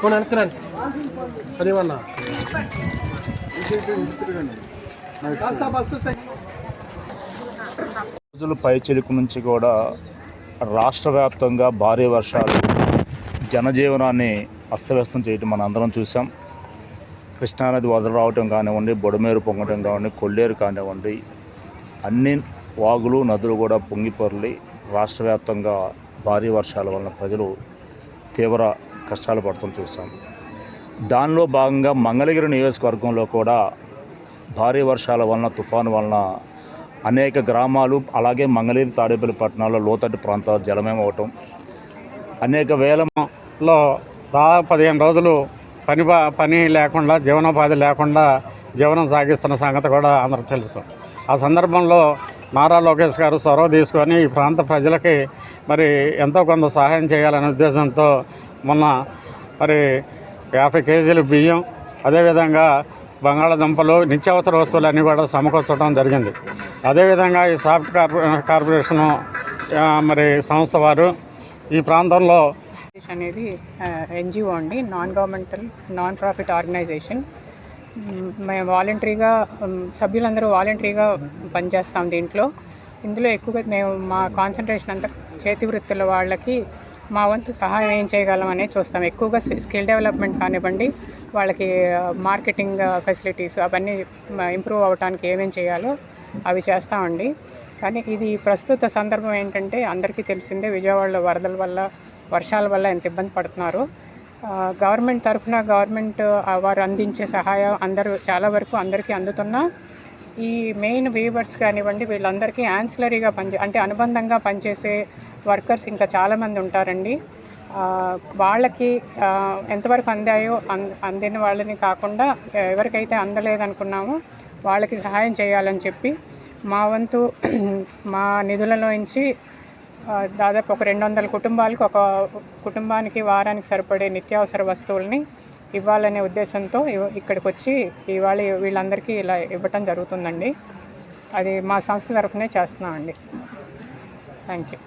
పోనీ అనుకురాను నుంచి కూడా రాష్ట్ర వ్యాప్తంగా భారీ వర్షాలు. జనజీవనాన్ని అస్తవ్యస్తం చేయటం మనం అందరం చూసాం కృష్ణానది వదల రావటం కానివ్వండి బొడమేరు పొంగటం కానివ్వండి కొల్లేరు కానివ్వండి అన్ని వాగులు నదులు కూడా పొంగిపొరలి రాష్ట్ర వ్యాప్తంగా భారీ వర్షాల వలన ప్రజలు తీవ్ర కష్టాలు పడటం చూసాం దానిలో భాగంగా మంగళగిరి నియోజకవర్గంలో కూడా భారీ వర్షాల వలన తుఫాను వలన అనేక గ్రామాలు అలాగే మంగళగిరి తాడేపల్లి పట్టణాల్లో లోతట్టు ప్రాంతాలు జలమేమవటం అనేక వేల లో దాదాపు పదిహేను రోజులు పని పని లేకుండా జీవనోపాధి లేకుండా జీవనం సాగిస్తున్న సంగతి కూడా అందరికి తెలుసు. ఆ సందర్భంలో నారా లోకేష్ గారు చొరవ తీసుకొని ఈ ప్రాంత ప్రజలకి మరి ఎంతో కొంత సహాయం చేయాలనే ఉద్దేశంతో మొన్న మరి యాభై కేజీలు బియ్యం అదేవిధంగా బంగాళాదుంపలు నిత్యావసర వస్తువులన్నీ కూడా సమకూర్చడం జరిగింది. అదేవిధంగా ఈ సాఫ్ట్ కార్పొ కార్పొరేషను మరి సంస్థ వారు ఈ ప్రాంతంలో అనేది ఎన్జిఓ అండి non governmental non profit organisation మేము వాలంటరీగా సభ్యులందరూ వాలంటరీగా పనిచేస్తాం దీంట్లో. ఇందులో ఎక్కువగా మేము మా కాన్సన్ట్రేషన్ అంతా చేతి వృత్తుల వాళ్ళకి మా వంతు సహాయం ఏం చేయగలం అనేది చూస్తాం. ఎక్కువగా స్కిల్ డెవలప్మెంట్ కానివ్వండి వాళ్ళకి మార్కెటింగ్ ఫెసిలిటీస్ అవన్నీ ఇంప్రూవ్ అవడానికి ఏమేమి చేయాలో అవి చేస్తామండి. కానీ ఇది ప్రస్తుత సందర్భం ఏంటంటే అందరికీ తెలిసిందే విజయవాడలో వరదల వల్ల వర్షాల వల్ల ఎంత ఇబ్బంది పడుతున్నారు. గవర్నమెంట్ తరఫున గవర్నమెంట్ వారు అందించే సహాయం అందరూ చాలా వరకు అందరికీ అందుతున్నా ఈ మెయిన్ వీవర్స్ కానివ్వండి వీళ్ళందరికీ యాన్సిలరీగా పనిచే అంటే అనుబంధంగా పనిచేసే వర్కర్స్ ఇంకా చాలామంది ఉంటారండి. వాళ్ళకి ఎంతవరకు అందాయో అందిన వాళ్ళని కాకుండా ఎవరికైతే అందలేదనుకున్నామో వాళ్ళకి సహాయం చేయాలని చెప్పి మా వంతు మా నిధులలోంచి దాదాపు ఒక రెండు వందల కుటుంబాలకు ఒక కుటుంబానికి వారానికి సరిపడే నిత్యావసర వస్తువుల్ని ఇవ్వాలనే ఉద్దేశంతో ఇక్కడికి వచ్చి ఇవాళ వీళ్ళందరికీ ఇలా ఇవ్వటం జరుగుతుందండి. అది మా సంస్థ తరఫునే చేస్తున్నామండి. Thank you